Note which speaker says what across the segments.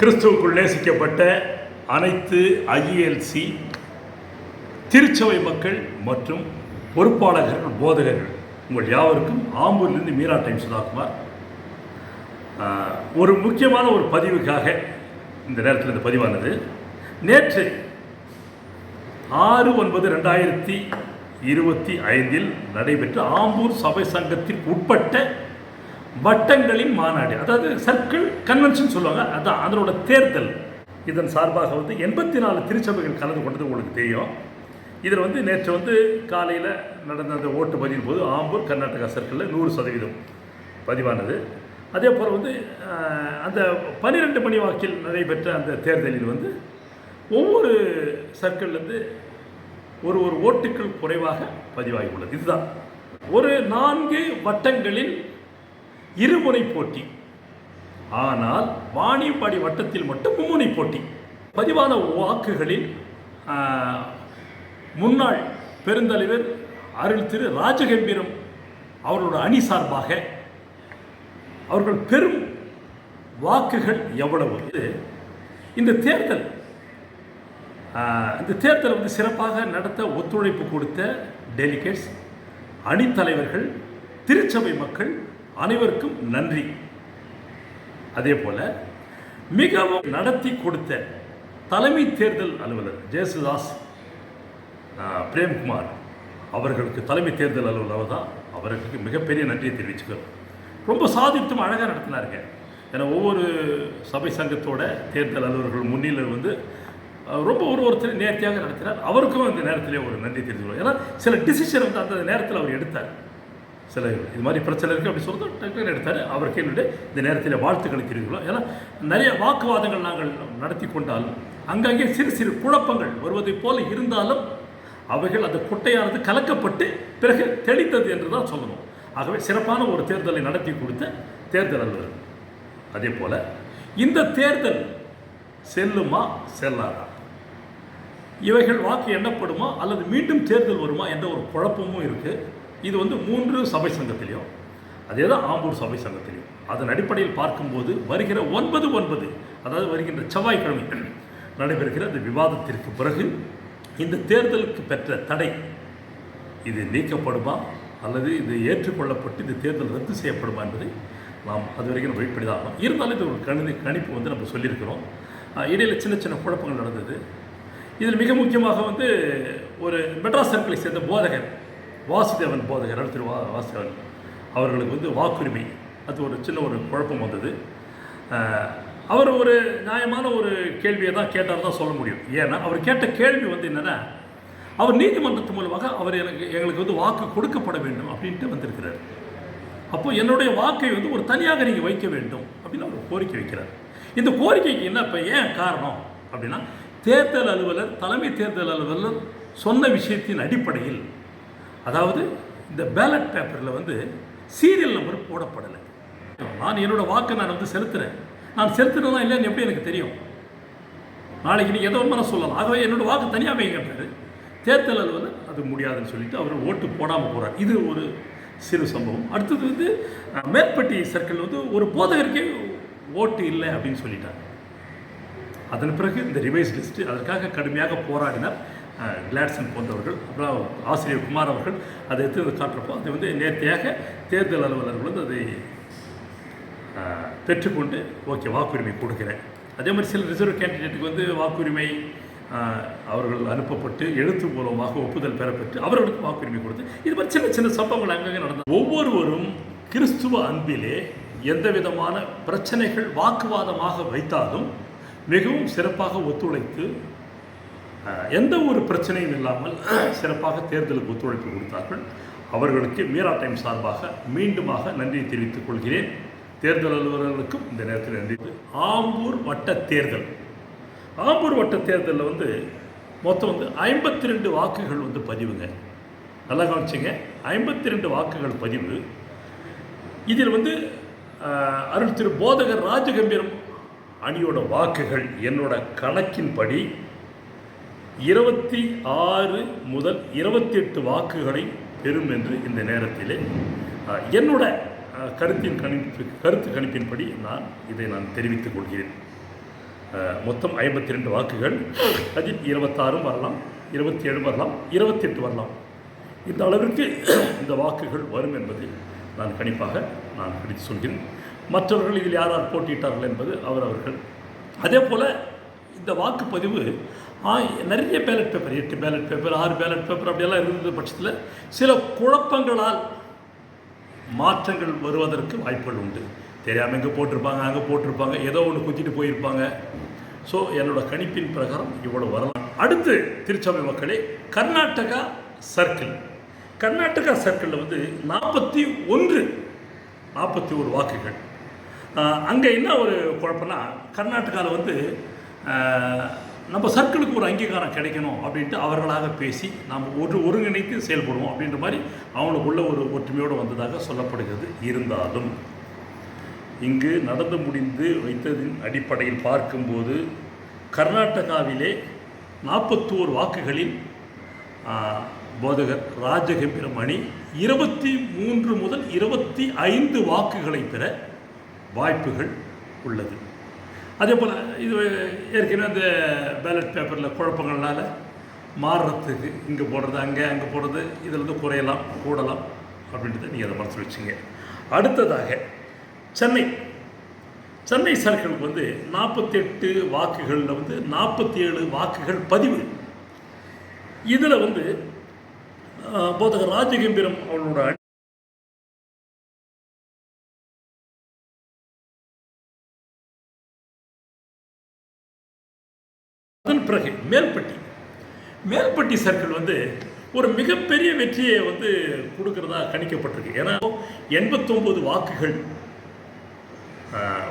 Speaker 1: கிறிஸ்துவுக்குள் நேசிக்கப்பட்ட அனைத்து ஐஎல்சி திருச்சபை மக்கள் மற்றும் பொறுப்பாளர்கள் போதகர்கள். உங்கள் யாவருக்கும் ஆம்பூர்லேருந்து மீரா டைம் சுதாகுமார் ஒரு முக்கியமான ஒரு பதிவுக்காக இந்த நேரத்தில் இந்த பதிவானது. நேற்று ஆறு ஒன்பது ரெண்டாயிரத்தி இருபத்தி ஐந்தில் நடைபெற்ற ஆம்பூர் சபை சங்கத்திற்கு உட்பட்ட வட்டங்களின் மாநாடு. அதாவது சர்க்கிள் கன்வென்ஷன் சொல்லுவாங்க. அதான் அதனோட தேர்தல். இதன் சார்பாக வந்து எண்பத்தி நாலு திருச்சபைகள் கலந்து கொண்டது உங்களுக்கு தெரியும். இதில் வந்து நேற்று வந்து காலையில் நடந்த அந்த ஓட்டு பதிவின் போது ஆம்பூர் கர்நாடகா சர்க்கிளில் நூறு சதவீதம் பதிவானது. அதே போல் வந்து அந்த பன்னிரெண்டு மணி வாக்கில் நடைபெற்ற அந்த தேர்தலில் வந்து ஒவ்வொரு சர்க்கிள்லேருந்து ஒரு ஒரு ஓட்டுக்கள் குறைவாக பதிவாகி உள்ளது. இதுதான். ஒரு நான்கு வட்டங்களில் இருமுனை போட்டி. ஆனால் வாணியம்பாடி வட்டத்தில் மட்டும் மும்முனை போட்டி. பதிவான வாக்குகளில் முன்னாள் பெருந்தலைவர் அருள் திரு ராஜகம்பீரம் அவர்களோட அணி சார்பாக அவர்கள் பெரும் வாக்குகள் எவ்வளவு? இது இந்த தேர்தல் இந்த தேர்தலை வந்து சிறப்பாக நடத்த ஒத்துழைப்பு கொடுத்த டெலிகேட்ஸ் அணித்தலைவர்கள் திருச்சபை மக்கள் அனைவருக்கும் நன்றி. அதே போல மிகவும் நடத்தி கொடுத்த தலைமை தேர்தல் அலுவலர் ஜெயசுதாஸ் பிரேம்குமார் அவர்களுக்கு தலைமை தேர்தல் அலுவலர் தான் அவர்களுக்கு மிகப்பெரிய நன்றியை தெரிவிச்சுக்கிறோம். ரொம்ப சாதித்தும் அழகாக நடத்தினாருங்க. ஏன்னா ஒவ்வொரு சபை சங்கத்தோட தேர்தல் அலுவலர்கள் முன்னிலை வந்து ரொம்ப ஒரு ஒருத்தர் நேர்த்தியாக நடத்தினார். அவருக்கும் அந்த நேரத்திலே ஒரு நன்றி தெரிஞ்சுக்கிறோம் ஏன்னா சில டிசிஷன் வந்து அந்த நேரத்தில் அவர் எடுத்தார். சில இது மாதிரி பிரச்சனை இருக்குது அப்படி சொல்லிட்டு டக்குன்னு எடுத்தார். அவருக்கு என்னுடைய இந்த நேரத்தில் வாழ்த்துக்களை தெரிவிக்கிறோம் ஏன்னா நிறைய வாக்குவாதங்கள் நாங்கள் நடத்தி கொண்டாலும் அங்கங்கே சிறு சிறு குழப்பங்கள் வருவதைப் போல இருந்தாலும் அவைகள் அந்த குட்டையானது கலக்கப்பட்டு பிறகு தெளித்தது என்று தான் சொல்லணும். ஆகவே சிறப்பான ஒரு தேர்தலை நடத்தி கொடுத்த தேர்தல் அலுவலர். அதே போல் இந்த தேர்தல் செல்லுமா செல்லாதா? இவைகள் வாக்கு எண்ணப்படுமா அல்லது மீண்டும் தேர்தல் வருமா என்ற ஒரு குழப்பமும் இருக்குது இது வந்து மூன்று சபை சங்கத்திலையும் அதே தான் ஆம்பூர் சபை சங்கத்திலையும் அதன் அடிப்படையில் பார்க்கும்போது வருகிற ஒன்பது ஒன்பது அதாவது வருகின்ற செவ்வாய்க்கிழமை நடைபெறுகிற இந்த விவாதத்திற்கு பிறகு இந்த தேர்தலுக்கு பெற்ற தடை இது நீக்கப்படுமா அல்லது இது ஏற்றுக்கொள்ளப்பட்டு இந்த தேர்தல் ரத்து செய்யப்படுமா என்பதை நாம் அது வரைக்கும் நம்ம வெயிட் பண்ணி தான் ஆகும் இருந்தாலும் இது ஒரு கணித கணிப்பு வந்து நம்ம சொல்லியிருக்கிறோம். இடையில் சின்ன சின்ன குழப்பங்கள் நடந்தது. இதில் மிக முக்கியமாக வந்து ஒரு மெட்ராஸ் சர்க்கிளை சேர்ந்த போதகர் வாசுதேவன் போதகர் திரு வா வாசுதேவன் அவர்களுக்கு வந்து வாக்குரிமை. அது ஒரு சின்ன ஒரு குழப்பம் வந்தது. அவர் ஒரு நியாயமான ஒரு கேள்வியை தான் கேட்டார் தான் சொல்ல முடியும். ஏன்னா அவர் கேட்ட கேள்வி வந்து என்னென்னா அவர் நீதிமன்றத்து மூலமாக அவர் எனக்கு எங்களுக்கு வந்து வாக்கு கொடுக்கப்பட வேண்டும் அப்படின்ட்டு வந்திருக்கிறார். அப்போ என்னுடைய வாக்கை வந்து ஒரு தனியாக நீங்கள் வைக்க வேண்டும் அப்படின்னு அவர் கோரிக்கை வைக்கிறார். இந்த கோரிக்கைக்கு என்ன இப்போ ஏன் காரணம் அப்படின்னா தேர்தல் அலுவலர் தலைமை தேர்தல் அலுவலர் சொன்ன விஷயத்தின் அடிப்படையில் அதாவது இந்த பேலட் பேப்பரில் வந்து சீரியல் நம்பர் போடப்படலை. நான் என்னோடய வாக்கை நான் வந்து செலுத்துகிறேன் நான் செலுத்துகிறதா இல்லைன்னு எப்படி எனக்கு தெரியும்? நாளைக்கு நீங்கள் எதோ ஒன்று சொல்லலாம். அதுவே என்னோடய வாக்கு தனியாக வைக்கிறாரு தேர்தலில் வந்து அது முடியாதுன்னு சொல்லிட்டு அவர் ஓட்டு போடாமல் போகிறார் இது ஒரு சிறு சம்பவம். அடுத்தது வந்து மேற்பட்டி சர்க்கிள் வந்து ஒரு போதகருக்கே ஓட்டு இல்லை அப்படின்னு சொல்லிட்டார். அதன் பிறகு இந்த ரிவைஸ் லிஸ்ட் அதற்காக கடுமையாக போராடினார். கிளாட்சன் போன்றவர்கள் அப்புறம் ஆசிரியர் குமார் அவர்கள் அதை எடுத்து காட்டுறப்போ அது வந்து நேர்த்தியாக தேர்தல் அலுவலர்கள் வந்து அதை பெற்றுக்கொண்டு ஓகே வாக்குரிமை கொடுக்குறேன். அதே மாதிரி சில ரிசர்வ் கேண்டிடேட்டுக்கு வந்து வாக்குரிமை அவர்கள் அனுப்பப்பட்டு எழுத்து மூலமாக ஒப்புதல் பெறப்பட்டு அவர்களுக்கு வாக்குரிமை கொடுத்து இது மாதிரி சின்ன சின்ன சம்பவங்கள் அங்கங்கே நடந்தது ஒவ்வொருவரும் கிறிஸ்துவ அன்பிலே எந்த விதமான பிரச்சனைகள் வாக்குவாதமாக வைத்தாலும் மிகவும் சிறப்பாக ஒத்துழைத்து எந்த ஒரு பிரச்சனையும் இல்லாமல் சிறப்பாக தேர்தலுக்கு ஒத்துழைப்பு கொடுத்தார்கள். அவர்களுக்கு மீரா டைம் சார்பாக மீண்டுமாக நன்றி தெரிவித்துக் கொள்கிறேன். தேர்தல் அலுவலர்களுக்கும் இந்த நேரத்தில் நன்றி. ஆம்பூர் வட்ட தேர்தல். ஆம்பூர் வட்ட தேர்தலில் வந்து மொத்தம் வந்து ஐம்பத்தி ரெண்டு வாக்குகள் வந்து பதிவுங்க. நல்லா கவனிச்சிங்க. ஐம்பத்தி ரெண்டு வாக்குகள் பதிவு. இதில் வந்து அருள் திரு. போதகர் ராஜகம்பீரம் அணியோட வாக்குகள் என்னோட கணக்கின்படி இருபத்தி ஆறு முதல் இருபத்தி எட்டு வாக்குகளை பெறும் என்று இந்த நேரத்திலே என்னோட கருத்தின் கணிப்பு கருத்து கணிப்பின்படி நான் இதை நான் தெரிவித்துக் கொள்கிறேன். மொத்தம் ஐம்பத்தி ரெண்டு வாக்குகள். அதில் இருபத்தாறும் வரலாம் இருபத்தி ஏழு வரலாம் இருபத்தெட்டு வரலாம். இந்த அளவிற்கு இந்த வாக்குகள் வரும் என்பதை நான் கணிப்பாக நான் கணித்து சொல்கிறேன். மற்றவர்கள் இதில் யார் யார் போட்டியிட்டார்கள் என்பது அவர் அவர்கள். அதே போல் இந்த வாக்குப்பதிவு நிறைய பேலட் பேப்பர் எட்டு பேலட் பேப்பர் ஆறு பேலட் பேப்பர் அப்படியெல்லாம் இருந்த பட்சத்தில் சில குழப்பங்களால் மாற்றங்கள் வருவதற்கு வாய்ப்புகள் உண்டு. தெரியாமல் இங்கே போட்டிருப்பாங்க அங்கே போட்டிருப்பாங்க ஏதோ ஒன்று குத்திட்டு போயிருப்பாங்க. ஸோ என்னோட கணிப்பின் பிரகாரம் இவ்வளோ வரலாம். அடுத்து திருச்சபை மக்களே கர்நாடகா சர்க்கிள் கர்நாடகா சர்க்கிளில் வந்து நாற்பத்தி ஒன்று நாற்பத்தி ஒரு வாக்குகள். அங்கே என்ன ஒரு குழப்பம்னா கர்நாடகாவில் வந்து நம்ம சர்க்கிளுக்கு ஒரு அங்கீகாரம் கிடைக்கணும் அப்படின்ட்டு அவர்களாக பேசி நாம் ஒரு ஒருங்கிணைத்து செயல்படுவோம் அப்படின்ற மாதிரி அவங்களுக்குள்ள ஒரு ஒற்றுமையோடு வந்ததாக சொல்லப்படுகிறது. இருந்தாலும் இங்கு நடந்து முடிந்து வைத்ததின் அடிப்படையில் பார்க்கும்போது கர்நாடகாவிலே நாற்பத்தோரு வாக்குகளில் போதகர் ராஜகம்பீரம் இருபத்தி மூன்று முதல் இருபத்தி ஐந்து வாக்குகளை பெற வாய்ப்புகள் உள்ளது. அதே போல் இது ஏற்கனவே அந்த பேலட் பேப்பரில் குழப்பங்கள்னால மாறுறதுக்கு இங்கே போடுறது அங்கே அங்கே போடுறது இதில் வந்து குறையலாம் கூடலாம் அப்படின்றத நீங்கள் அதை மனசில் வச்சுங்க. அடுத்ததாக சென்னை. சென்னை சர்க்கிளுக்கு வந்து நாற்பத்தெட்டு வாக்குகளில் வந்து நாற்பத்தி ஏழு வாக்குகள் பதிவு. இதில் வந்து போதகர் ராஜகம்பீரம் அவளோட பிறகு மேல்பட்டி. மேல்பட்டி சர்க்கிள் வந்து ஒரு மிகப்பெரிய வெற்றியை வந்து கொடுக்கறதா கணிக்கப்பட்டிருக்கு. ஏன்னா எண்பத்தொம்பது வாக்குகள்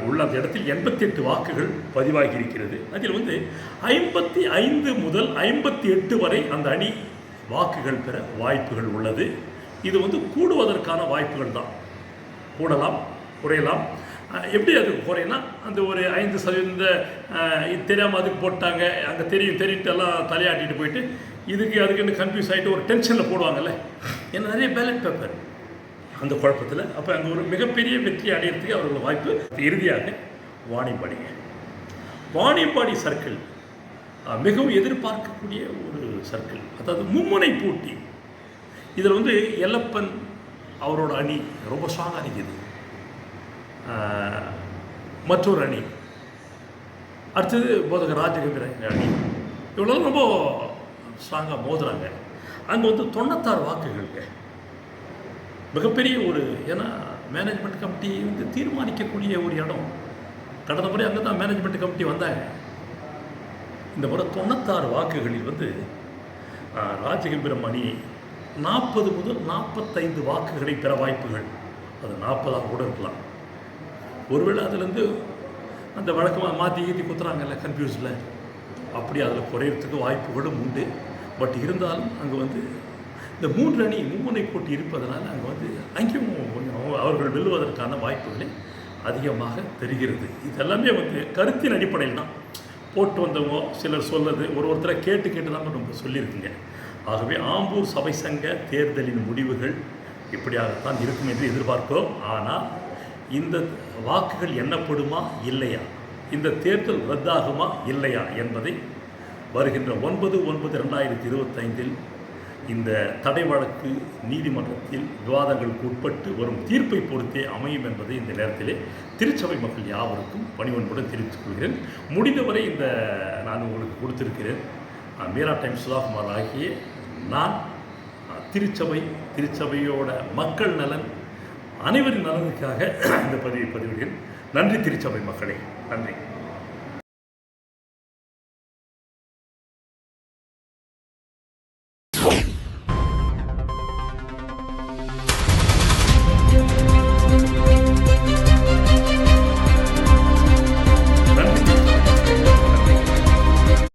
Speaker 1: உள்ள அந்த இடத்தில் எண்பத்தெட்டு வாக்குகள் பதிவாகி இருக்கிறது. அதில் வந்து ஐம்பத்தி ஐந்து முதல் ஐம்பத்தி எட்டு வரை அந்த அணி வாக்குகள் பெற வாய்ப்புகள் உள்ளது. இது வந்து கூடுவதற்கான வாய்ப்புகள் தான். கூடலாம் குறையலாம். எப்படி அதுக்கு போகிறீங்கன்னா அந்த ஒரு ஐந்து சதவீத இது தெரியாமல் அதுக்கு போட்டாங்க அங்கே தெரியும் தெரியிட்டு எல்லாம் தலையாட்டிட்டு போயிட்டு இதுக்கு அதுக்குன்னு கன்ஃபியூஸ் ஆகிட்டு ஒரு டென்ஷனில் போடுவாங்கல்ல ஏன்னா நிறைய பேலட் பேப்பர் அந்த குழப்பத்தில் அப்போ அங்கே ஒரு மிகப்பெரிய வெற்றி அடையிறதுக்கு அவர்கள் வாய்ப்பு. இறுதியாக வாணிபாடிங்க வாணிபாடி சர்க்கிள் மிகவும் எதிர்பார்க்கக்கூடிய ஒரு சர்க்கிள் அதாவது மும்முனை போட்டி. இதில் வந்து எல்லப்பன் அவரோட அணி ரொம்ப ஸ்ட்ராங்காக அணிக்குது மற்றொரு அணி. அடுத்தது போதகர் ராஜகேந்திர அணி. இவ்வளோ ரொம்ப ஸ்ட்ராங்காக மோதுறாங்க. அங்கே வந்து தொண்ணூத்தாறு வாக்குகளுங்க மிகப்பெரிய ஒரு ஏன்னா மேனேஜ்மெண்ட் கமிட்டி வந்து தீர்மானிக்கக்கூடிய ஒரு இடம். கடந்த முறை அங்கே தான் மேனேஜ்மெண்ட் கமிட்டி வந்தாங்க. இந்த முறை தொண்ணூத்தாறு வாக்குகளில் வந்து ராஜகம்பீரம் அணி நாற்பது முதல் நாற்பத்தைந்து வாக்குகளை பெற வாய்ப்புகள். அது நாற்பதாக கூட இருக்கலாம். ஒருவேளை அதுலேருந்து அந்த வழக்கமாக மாற்றி ஈத்தி குத்துறாங்கல்ல கன்ஃபியூஸில் அப்படி அதில் குறையிறதுக்கு வாய்ப்புகளும் உண்டு. பட் இருந்தாலும் அங்கே வந்து இந்த மூன்று அணி மும்முனை போட்டி இருப்பதனால் அங்கே வந்து அங்கேயும் கொஞ்சம் அவர்கள் வெல்லுவதற்கான வாய்ப்புகளை அதிகமாக தெரிகிறது. இதெல்லாமே வந்து கருத்தின் அடிப்படையில் தான். போட்டு வந்தவங்க சிலர் சொல்லது ஒரு ஒருத்தரை கேட்டு கேட்டு தான் நம்ம சொல்லியிருக்குங்க. ஆகவே ஆம்பூர் சபை சங்க தேர்தலின் முடிவுகள் இப்படியாகத்தான் இருக்கும் என்று எதிர்பார்க்கிறோம். ஆனால் இந்த வாக்குகள் எண்ணப்படுமா இல்லையா? இந்த தேர்தல் ரத்தாகுமா இல்லையா என்பதை வருகின்ற ஒன்பது ஒன்பது ரெண்டாயிரத்தி இருபத்தைந்தில் இந்த தடை வழக்கு நீதிமன்றத்தில் விவாதங்களுக்கு உட்பட்டு வரும் தீர்ப்பை பொறுத்தே அமையும் என்பதை இந்த நேரத்திலே திருச்சபை மக்கள் யாவருக்கும் பணிவன்புடன் தெரிவித்துக் கொள்கிறேன். முடிந்தவரை இந்த நான் உங்களுக்கு கொடுத்திருக்கிறேன். மீரா டைம் சுதாகுமார் ஆகிய நான் திருச்சபை திருச்சபையோட மக்கள் நலன் அனைவரின் நலனுக்காக இந்த பதிவை பதிவிடுகிறேன். நன்றி திருச்சபை மக்களே. நன்றி.